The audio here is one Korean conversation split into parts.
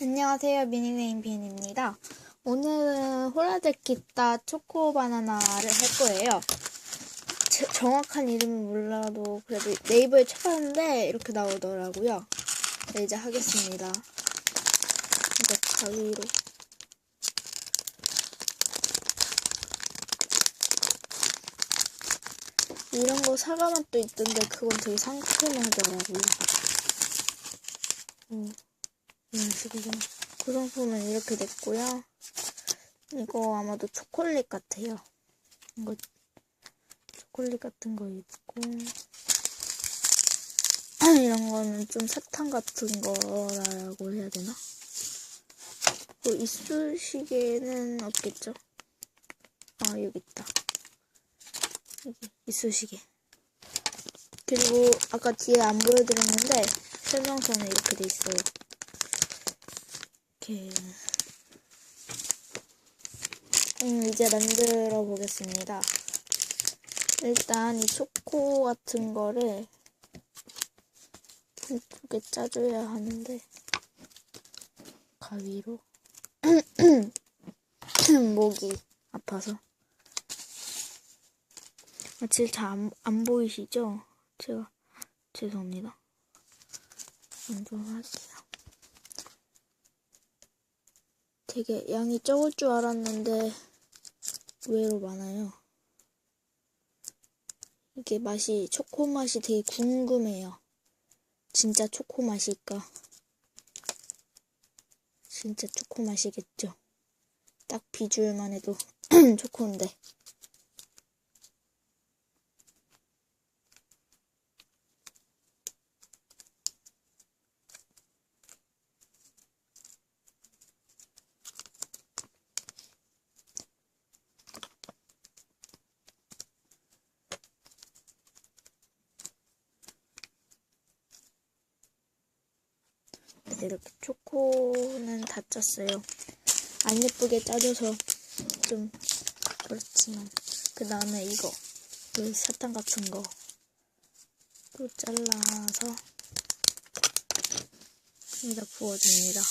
안녕하세요. 미니네임 빈입니다. 오늘은 호라데키타 초코 바나나를 할 거예요. 제- 정확한 이름은 몰라도 그래도 네이버에 쳐봤는데 이렇게 나오더라고요. 네, 이제 하겠습니다. 이거 가위로. 이런 거 사과 맛도 있던데 그건 되게 상큼하더라고요. 음. 이런 식이구나. 구성품은 이렇게 됐고요. 이거 아마도 초콜릿 같아요. 이거 초콜릿 같은 거 있고 이런 거는 좀 사탕 같은 거라고 해야 되나? 뭐 이쑤시개는 없겠죠? 아 여기 있다. 여기 이쑤시개. 그리고 아까 뒤에 안 보여드렸는데 설명서는 이렇게 돼 있어요. 이렇게 음, 이제 만들어 보겠습니다. 일단 이 초코 같은 거를 이쪽에 짜줘야 하는데 가위로 목이 아파서 아, 지금 잘안 안 보이시죠? 제가 죄송합니다. 먼저 할게요. 되게 양이 적을 줄 알았는데 의외로 많아요. 이게 맛이 초코 맛이 되게 궁금해요. 진짜 초코 맛일까? 진짜 초코 맛이겠죠. 딱 비주얼만 해도 초코인데. 이렇게 초코는 다 짰어요. 안 예쁘게 짜줘서 좀 그렇지만 그 다음에 이거 그 사탕 같은 거 또 잘라서 여기다 부어줍니다.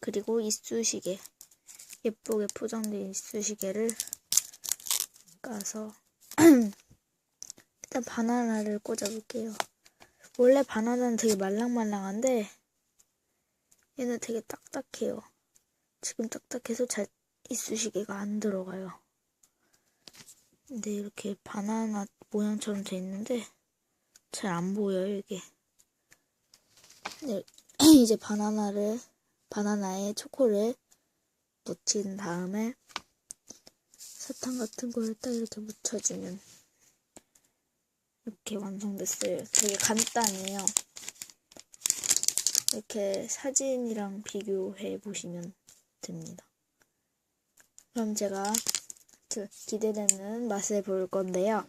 그리고 이쑤시개 예쁘게 포장된 이쑤시개를 까서 일단 바나나를 꽂아볼게요. 원래 바나나는 되게 말랑말랑한데 얘는 되게 딱딱해요. 지금 딱딱해서 잘 이쑤시개가 안 들어가요. 근데 이렇게 바나나 모양처럼 돼 있는데 잘 안 보여요 이게. 네, 이제 바나나를 바나나에 초코를 묻힌 다음에 사탕 같은 거를 딱 이렇게 묻혀주면 이렇게 완성됐어요. 되게 간단해요. 이렇게 사진이랑 비교해 보시면 됩니다. 그럼 제가 그 기대되는 맛을 볼 건데요.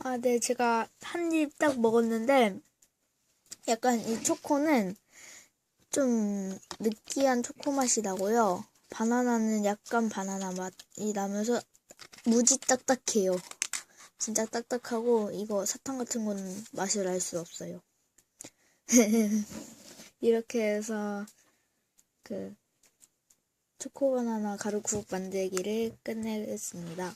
아, 네, 제가 한 입 딱 먹었는데, 약간 이 초코는 좀 느끼한 초코 맛이 나고요. 바나나는 약간 바나나 맛이 나면서 무지 딱딱해요. 진짜 딱딱하고 이거 사탕 같은 건 맛을 알 수 없어요. 이렇게 해서 그 초코 바나나 가루국 만들기를 끝내겠습니다.